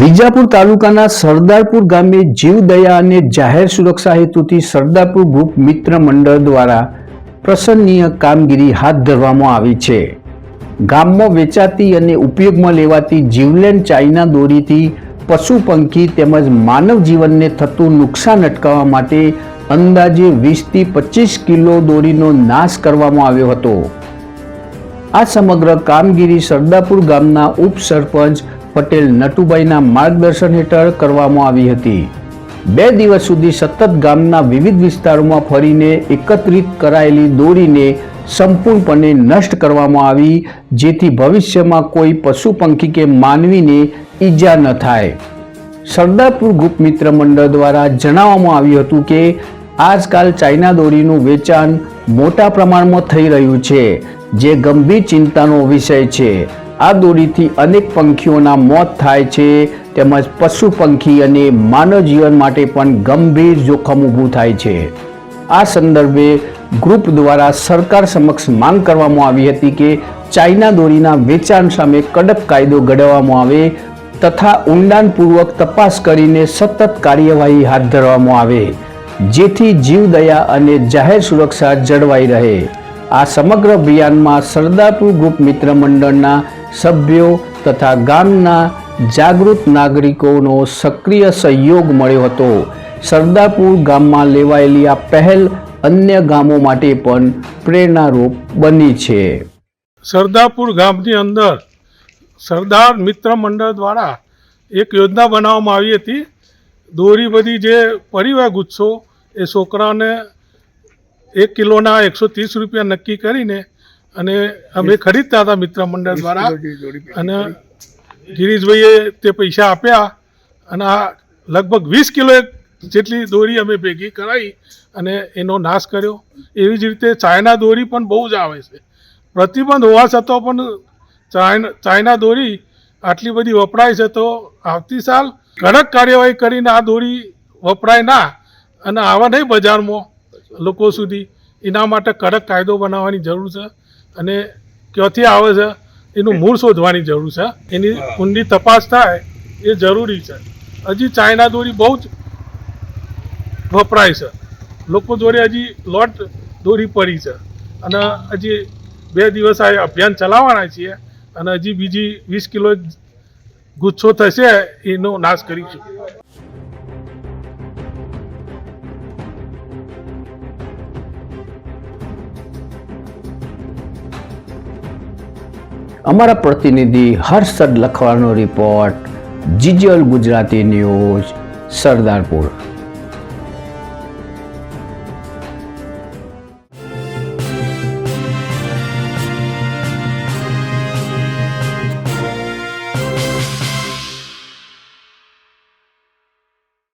વિજાપુર તાલુકાના સરદારપુર ગામે જીવદયા અને જાહેર સુરક્ષા હેતુથી સરદારપુર ગ્રુપ મિત્ર મંડળ દ્વારા પ્રસન્નીય કામગીરી હાથ ધરવામાં આવી છે. ગામમાં વેચાતી અને ઉપયોગમાં લેવાતી જીવલેણ ચાઇના દોરીથી પશુ પંખી તેમજ માનવ જીવનને થતું નુકસાન અટકાવવા માટે અંદાજે વીસથી પચીસ કિલો દોરીનો નાશ કરવામાં આવ્યો હતો. આ સમગ્ર કામગીરી સરદારપુર ગામના ઉપસરપંચ પટેલ નટુભાઈના માર્ગદર્શન હેઠળ કરવામાં આવી હતી. બે દિવસ સુધી સતત ગામના વિવિધ વિસ્તારોમાં ફરીને એકત્રિત કરાયેલી દોરીને સંપૂર્ણપણે નષ્ટ કરવામાં આવી, જેથી ભવિષ્યમાં કોઈ પશુ પંખી કે માનવીને ઈજા ન થાય. સરદારપુર ગુપ્ત મિત્ર મંડળ દ્વારા જણાવવામાં આવ્યું હતું કે, આજકાલ ચાઇના દોરીનું વેચાણ મોટા પ્રમાણમાં થઈ રહ્યું છે, જે ગંભીર ચિંતાનો વિષય છે. આ દોરીથી અનેક પંખીઓના મોત થાય છે. તેમજ પશુ પંખી અને માનવ જીવન માટે પણ ગંભીર જોખમ ઊભું થાય છે. આ સંદર્ભે ગ્રુપ દ્વારા સરકાર સમક્ષ માંગ કરવામાં આવી હતી કે ચાઇના દોરીના વેચાણ સામે કડક કાયદો ઘડવામાં આવે તથા ઊંડાણપૂર્વક તપાસ કરીને સતત કાર્યવાહી હાથ ધરવામાં આવે, જેથી જીવદયા અને જાહેર સુરક્ષા જળવાઈ રહે. આ સમગ્ર અભિયાનમાં સરદારપુર ગ્રુપ મિત્ર મંડળના સભ્યો તથા ગામના જાગૃત નાગરિકોનો સક્રિય સહયોગ મળ્યો હતો. સરદારપુર ગામમાં લેવાયેલી આ પહેલ અન્ય ગામો માટે પણ પ્રેરણારૂપ બની છે. સરદારપુર ગામની અંદર સરદાર મિત્ર મંડળ દ્વારા એક યોજના બનાવવામાં આવી હતી. દોરી બધી જે પરિવાર ગુચ્છો એ છોકરાને એક કિલોના એકસો ત્રીસ રૂપિયા નક્કી કરીને અને અમે ખરીદતા હતા મિત્ર મંડળ દ્વારા. અને ગિરીશભાઈએ તે પૈસા આપ્યા અને આ લગભગ વીસ કિલો જેટલી દોરી અમે ભેગી કરાવી અને એનો નાશ કર્યો. એવી જ રીતે ચાઇના દોરી પણ બહુ જ આવે છે. પ્રતિબંધ હોવા છતાં પણ ચાઇના દોરી આટલી બધી વપરાય છે તો આવતી સાલ કડક કાર્યવાહી કરીને આ દોરી વપરાય ના અને આવા નહીં બજારમાં લોકો સુધી એના માટે કડક કાયદો બનાવવાની જરૂર છે. અને ક્યાંથી આવે છે? એનું મૂળ શોધવાની જરૂર છે. એની ઊંડી તપાસ થાય એ જરૂરી છે. હજી ચાઇના દોરી બહુ જ વપરાય છે. લોકો જોડે હજી લોટ દોરી પડી છે. અને હજી બે દિવસ આ અભિયાન ચલાવવાના છીએ અને હજી બીજી વીસ કિલો ગુચ્છો થશે એનો નાશ કરીશું. અમારા પ્રતિનિધિ હર્ષદ લખવાનો રિપોર્ટ જીજલ ગુજરાતી ન્યૂઝ સરદારપુર.